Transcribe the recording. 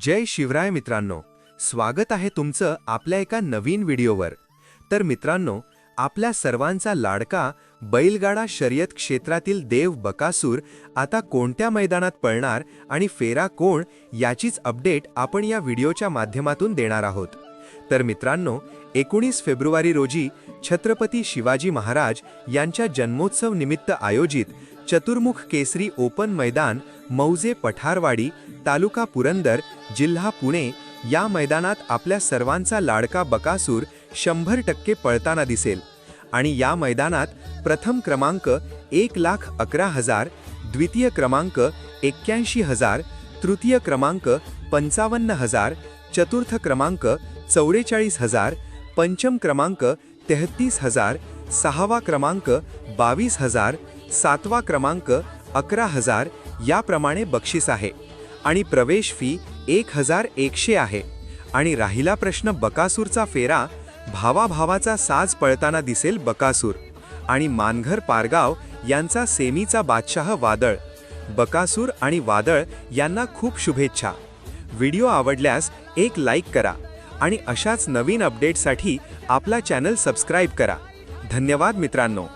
जय शिवराय मित्रांनो स्वागत आहे तुमचं आपल्या एका नवीन व्हिडिओवर. तर मित्रांनो आपल्या सर्वांचा लाडका बैलगाडा शर्यत क्षेत्रातील देव बकासूर आता कोणत्या मैदानात पळणार आणि फेरा कोण याचीच अपडेट आपण या व्हिडिओच्या माध्यमातून देणार आहोत. तर मित्रांनो एकोणीस फेब्रुवारी रोजी छत्रपती शिवाजी महाराज यांच्या जन्मोत्सव निमित्त आयोजित चतुर्मुख केसरी ओपन मैदान मौजे पठारवाडी तालुका पुरंदर जिल्हा पुणे या मैदानात आपल्या सर्वांचा लाडका बकासूर शंभर टक्के पळताना दिसेल. आणि या मैदानात प्रथम क्रमांक एक लाख अकरा हजार द्वितीय क्रमांक एक्क्याऐंशी हजार तृतीय क्रमांक पंचावन्न हजार चतुर्थ क्रमांक चौवेचाळीस हजार पंचम क्रमांक तेहतीस हजार सहावा क्रमांक बावीस हजार सातवा क्रमांक अकरा हजार याप्रमाणे बक्षीस आहे. आणि प्रवेश फी एक हजार एकशे आहे. आणि राहिला प्रश्न बकासूरचा फेरा भावाभावाचा साज पळताना दिसेल बकासूर. आणि मानघर पारगाव यांचा सेमीचा बादशाह वादळ. बकासूर आणि वादळ यांना खूप शुभेच्छा. व्हिडिओ आवडल्यास एक लाईक करा आणि अशाच नवीन अपडेटसाठी आपला चॅनल सबस्क्राईब करा. धन्यवाद मित्रांनो.